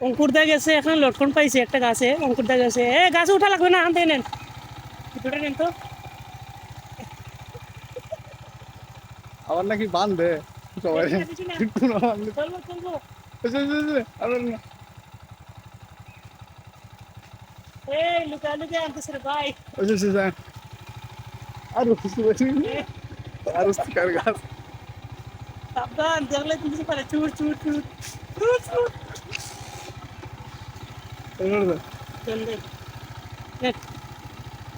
অঙ্কুর দা গেছে এখানে লটকন পাইছে একটা গাছে। অঙ্কুর দা গেছে এ গাছে উঠা লাগবে না আনতে নেন। দুটো নেন তো। আবার নাকি বান্ধে সবাই। আর আর কার গাছ। সাবধান দেখলে তুমি চুর চুর চুর। চুর চুর।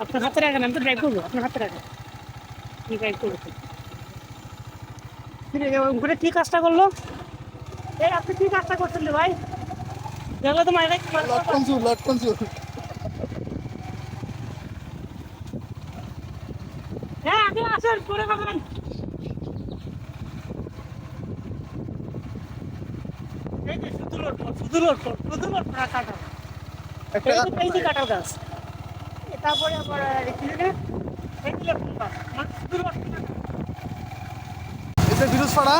আপনার হাতে রাখেন আমি তো ড্রাইভ করব আপনার হাতে রাখেন আমি ড্রাইভ করব। ঘুরে কি কাজটা করল? এই আপনি কি কাজটা করছেন রে ভাই? দেখলে তো চুর হ্যাঁ আগে আসেন করে পাবেন এই যে শুধু লোড শুধু লোড শুধু কাটা একটা এই যে- কাটার গাছ। তারপরে আবার এসে ফিরোজ পাড়া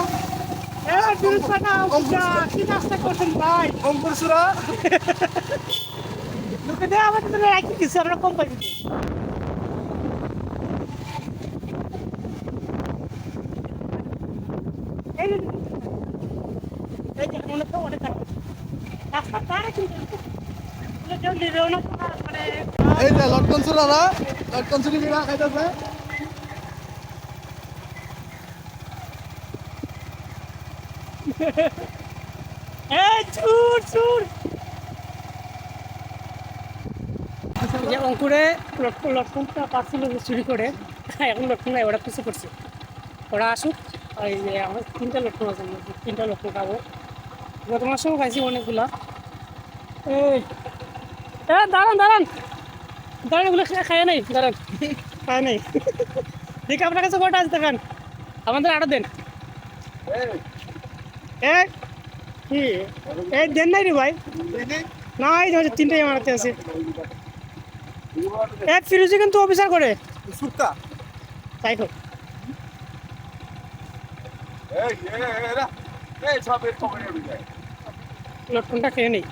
এ দুই কাটা যা কি কাজটা করছেন ভাই? অঙ্কুর লোকে দে আমাদের তো একই কিছু আমরা কম পাইছি। এই যে মনে তো অনেক রাস্তা তারা কিন্তু। কেউ দিলেও না এই যে লটকন সুরা না লটকন চুরি বিড়া খাইতেছে। এই চুর চুর। যে অঙ্কুরে লটকন লটকনটা পাচ্ছিল যে চুরি করে। এখন লটকন নাই ওরা পিছু করছে ওরা আসুক ওই যে আমার তিনটা লটকন আছে তিনটা লটকন খাব। গত মাসেও খাইছি অনেকগুলা। এই এ দাঁড়ান দাঁড়ান দাঁড়ান। এগুলো খা- খায় নাই দাঁড়ান। খায় নাই। দেখি আপনার কাছে কটা আছে দেখান। আমাদের আরও দেন। এই দেন নাই রে ভাই। না এই যে তিনটাই মারাতে আছে। এক ফিরোজি কিন্তু অফিসার করে। সুরকা তাই হোক। লটকনটা খেয়ে নেই।